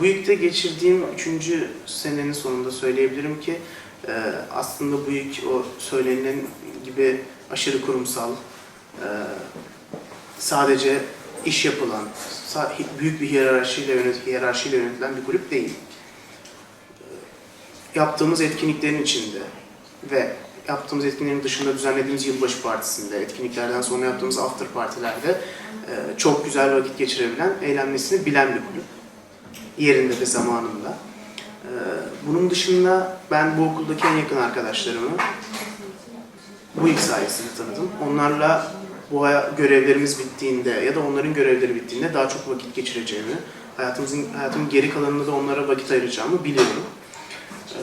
bu yükte geçirdiğim üçüncü senenin sonunda söyleyebilirim ki e, aslında bu yük o söylenen gibi aşırı kurumsal, e, sadece iş yapılan, büyük bir hiyerarşiyle, yönet hiyerarşiyle yönetilen bir kulüp değil. E, Yaptığımız etkinliklerin içinde ve yaptığımız etkinliklerin dışında düzenlediğimiz yılbaşı partisinde, etkinliklerden sonra yaptığımız after partilerde e, çok güzel vakit geçirebilen, eğlenmesini bilen bir kulüp. Yerinde ve zamanında. E, Bunun dışında ben bu okuldaki en yakın arkadaşlarımı bu ilk sayesinde tanıdım. Onlarla bu görevlerimiz bittiğinde ya da onların görevleri bittiğinde daha çok vakit geçireceğimi, hayatımızın hayatımın geri kalanında da onlara vakit ayıracağımı biliyorum. E,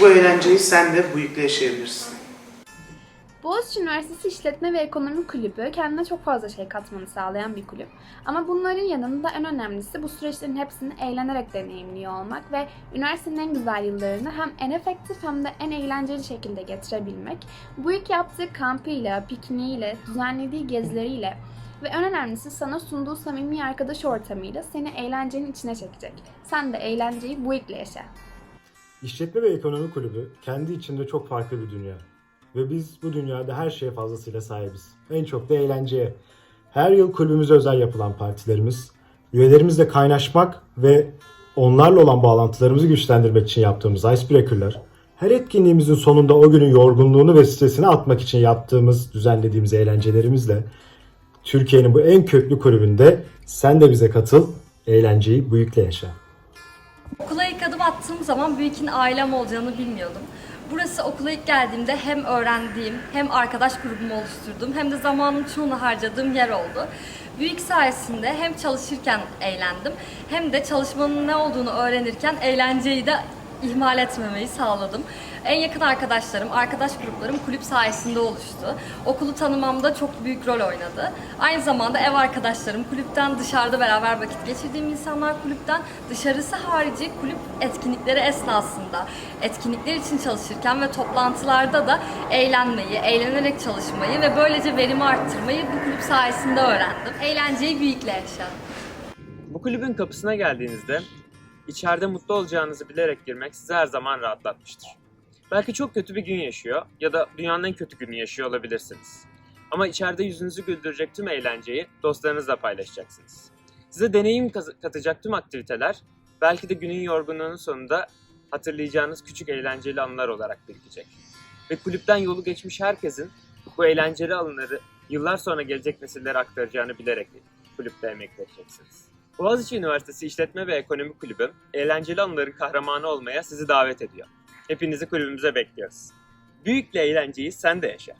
Bu eğlenceyi sen de bu yükle yaşayabilirsin. Boğaziçi Üniversitesi İşletme ve Ekonomi Kulübü kendine çok fazla şey katmanı sağlayan bir kulüp. Ama bunların yanında en önemlisi bu süreçlerin hepsini eğlenerek deneyimliyor olmak ve üniversitenin en güzel yıllarını hem en efektif hem de en eğlenceli şekilde getirebilmek. Bu ilk yaptığı kampıyla, pikniğiyle, düzenlediği gezileriyle ve en önemlisi sana sunduğu samimi arkadaş ortamıyla seni eğlencenin içine çekecek. Sen de eğlenceyi bu ilkle yaşa. İşletme ve Ekonomi Kulübü kendi içinde çok farklı bir dünya. Ve biz bu dünyada her şeye fazlasıyla sahibiz. En çok da eğlenceye. Her yıl kulübümüze özel yapılan partilerimiz, üyelerimizle kaynaşmak ve onlarla olan bağlantılarımızı güçlendirmek için yaptığımız icebreaker'lar, her etkinliğimizin sonunda o günün yorgunluğunu ve stresini atmak için yaptığımız, düzenlediğimiz eğlencelerimizle Türkiye'nin bu en köklü kulübünde sen de bize katıl, eğlenceyi bu yükle yaşa. Okula ilk adım attığım zaman Büyük'in ailem olacağını bilmiyordum. Burası okula ilk geldiğimde hem öğrendiğim hem arkadaş grubumu oluşturduğum hem de zamanımın çoğunu harcadığım yer oldu. Büyük sayesinde hem çalışırken eğlendim hem de çalışmanın ne olduğunu öğrenirken eğlenceyi de ihmal etmemeyi sağladım. En yakın arkadaşlarım, arkadaş gruplarım kulüp sayesinde oluştu. Okulu tanımamda çok büyük rol oynadı. Aynı zamanda ev arkadaşlarım, kulüpten dışarıda beraber vakit geçirdiğim insanlar kulüpten, dışarısı harici kulüp etkinlikleri esnasında, etkinlikler için çalışırken ve toplantılarda da eğlenmeyi, eğlenerek çalışmayı ve böylece verimi arttırmayı bu kulüp sayesinde öğrendim. Eğlenceyi büyükle yaşa. Bu kulübün kapısına geldiğinizde içeride mutlu olacağınızı bilerek girmek sizi her zaman rahatlatmıştır. Belki çok kötü bir gün yaşıyor ya da dünyanın en kötü günü yaşıyor olabilirsiniz. Ama içeride yüzünüzü güldürecek tüm eğlenceyi dostlarınızla paylaşacaksınız. Size deneyim katacak tüm aktiviteler belki de günün yorgunluğunun sonunda hatırlayacağınız küçük eğlenceli anılar olarak birikecek. Ve kulüpten yolu geçmiş herkesin bu eğlenceli anıları yıllar sonra gelecek nesillere aktaracağını bilerek kulüpte emek vereceksiniz. Boğaziçi Üniversitesi İşletme ve Ekonomi Kulübü, eğlenceli anıların kahramanı olmaya sizi davet ediyor. Hepinizi kulübümüze bekliyoruz. Büyükle eğlenceyi sen de yaşa.